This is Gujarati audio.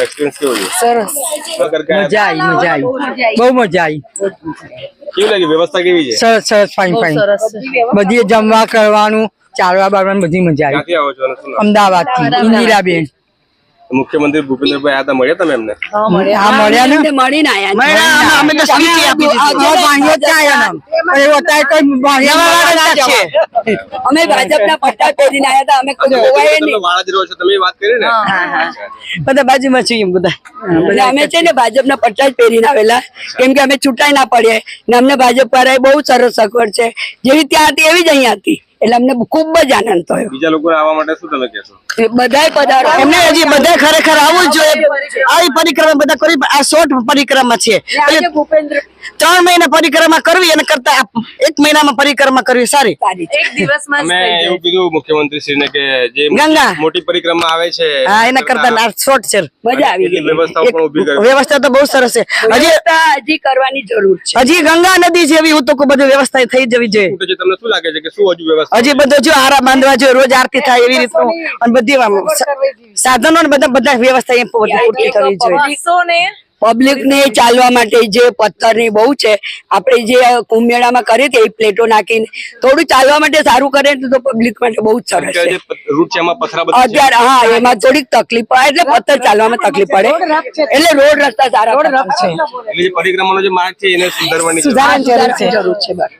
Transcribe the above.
આપનો એક્સપિરિયન્સ કેવો છે? સરસ. મજા આવી મજા આવી. બહુ મજા આવી. કેવી લાગી? વ્યવસ્થા કેવી છે? સરસ સરસ ફાઇન ફાઇન બધી જમવા કરવાનું ચાલવા બારવાનું બધી મજા આવી? અમદાવાદ. થી ઇન્દિરાબેન. મુખ્યમંત્રી ભૂપેન્દ્રભાઈ આયા હતા મળ્યા તમે એમને? હા મળ્યા. ને? મળીને આયા અમે તો સ્વીચ આપી દીધી. આયા ભાજપના પટ્ટા પહેરીને આયા હતા. અમે કોઈ નહીં. વાળા જ છો. તમે વાત કરી ને? બધા બાજુમાં છીએ બધા. અમે છે ને ભાજપના પટ્ટા જ પહેરીને આવેલા. કેમ કે અમે છૂટાઈ ના પડીએ ને અમને ભાજપ વાળાએ બહુ સરસ સગવડ છે. જેવી ત્યાં હતી એવી જ અહીંયા હતી. એટલે અમને ખૂબ જ આનંદ થયો. બીજા લોકો આવવા માટે શું તમે કહેશો? બધાય પધારો. એમને હજી બધા ખરેખર આવવું જ જોઈએ. આવી પરિક્રમા બધા કરી આ શોર્ટ પરિક્રમા છે. ભૂપેન્દ્ર ત્રણ મહિના પરિક્રમા કરવી અને કરતા એક મહિનામાં પરિક્રમા કરવી સારી. એવું કીધું મુખ્યમંત્રી શ્રીને કે જે ગંગા. મોટી પરિક્રમા આવે છે હા એના કરતા આ શોર્ટ છે. મજા આવી ગઈ. વ્યવસ્થાઓ પણ ઊભી કરી. વ્યવસ્થા તો બહુ સરસ છે. હજી હજી કરવાની જરૂર છે. હજી ગંગા નદી જેવી હું તો બધું વ્યવસ્થા થઈ જવી જોઈએ. છે? તમને શું લાગે છે કે શું હજુ વ્યવસ્થા હજી બધું જો આરા બાંધવા જો રોજ આરતી થાય એવી રીતનું. અને બધી સાધનો ને બધા બધા વ્યવસ્થા એ પૂરતી કરવી જોઈએ. પબ્લિક ને ચાલવા માટે જે પથ્થરની બહુ છે આપણે જે કુંભ મેળામાં કરીએ એ પ્લેટો નાખીને થોડું ચાલવા માટે સારું કરે તો પબ્લિક માટે બહુ જ સરસ અત્યારે છે. અત્યારે હા એમાં થોડીક તકલીફ પડે એટલે પથ્થર ચાલવામાં તકલીફ પડે. એટલે રોડ રસ્તા સારા છે. પરિક્રમાનો જે માર્ગ છે એને સુધારવાની જરૂર છે.